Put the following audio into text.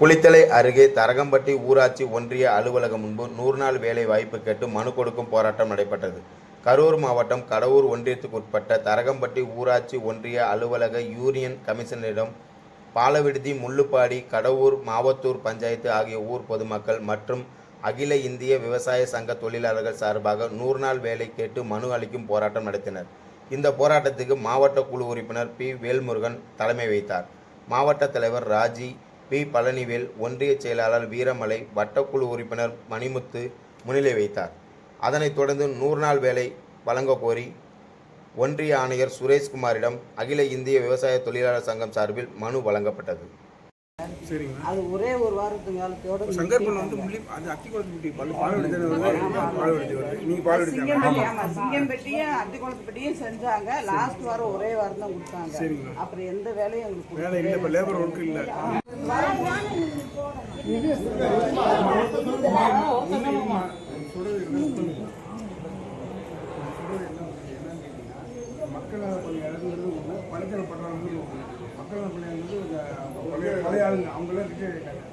குளித்தலை அருகே தரகம்பட்டி ஊராட்சி ஒன்றிய அலுவலகம் முன்பு நூறு நாள் வேலை வாய்ப்பு கேட்டு மனு கொடுக்கும் போராட்டம் நடைபெற்றது. கரூர் மாவட்டம் கடவூர் ஒன்றியத்துக்குட்பட்ட தரகம்பட்டி ஊராட்சி ஒன்றிய அலுவலக யூனியன் கமிஷனரிடம் பாலவிடுதி முள்ளுப்பாடி கடவூர் மாவத்தூர் பஞ்சாயத்து ஆகிய ஊர் பொதுமக்கள் மற்றும் அகில இந்திய விவசாய சங்க தொழிலாளர்கள் சார்பாக நூறு நாள் வேலை கேட்டு மனு அளிக்கும் போராட்டம் நடத்தினர். இந்த போராட்டத்துக்கு மாவட்ட குழு உறுப்பினர் பி. வேல்முருகன் தலைமை வைத்தார் மாவட்ட தலைவர் ராஜி பி. பழனிவேல் ஒன்றிய செயலாளர் வீரமலை வட்டக்குழு உறுப்பினர் மணிமுத்து முன்னிலை வைத்தார். அதனைத் தொடர்ந்து நூறு நாள் வேலை வழங்க கோரி ஒன்றிய ஆணையர் சுரேஷ்குமாரிடம் அகில இந்திய விவசாய தொழிலாளர் சங்கம் சார்பில் மனு வழங்கப்பட்டது. சரிங்க. அது ஒரே ஒரு வாரத்து காலத்தோட வந்து முள்ளி அது அத்திக்குளத்துப்பட்டி பல்லு வருது. நீங்கள் சிங்கம்பட்டியும் அத்திக்குளத்துப்பட்டியும் செஞ்சாங்க. லாஸ்ட் வாரம் ஒரே வாரம் தான் கொடுத்தாங்க. சரிங்க. அப்புறம் எந்த வேலையும் எங்களுக்கு வேலை இல்லை இப்போ லேபர் ஒர்க்கு இல்லை. மக்கள் பணியாளர்கள் ஒன்று பணித்தர பண்றது ஒன்று பணியாளர்கள் பழைய பழைய அவங்களாம் ரிட்டையர் ஆகிட்டாங்க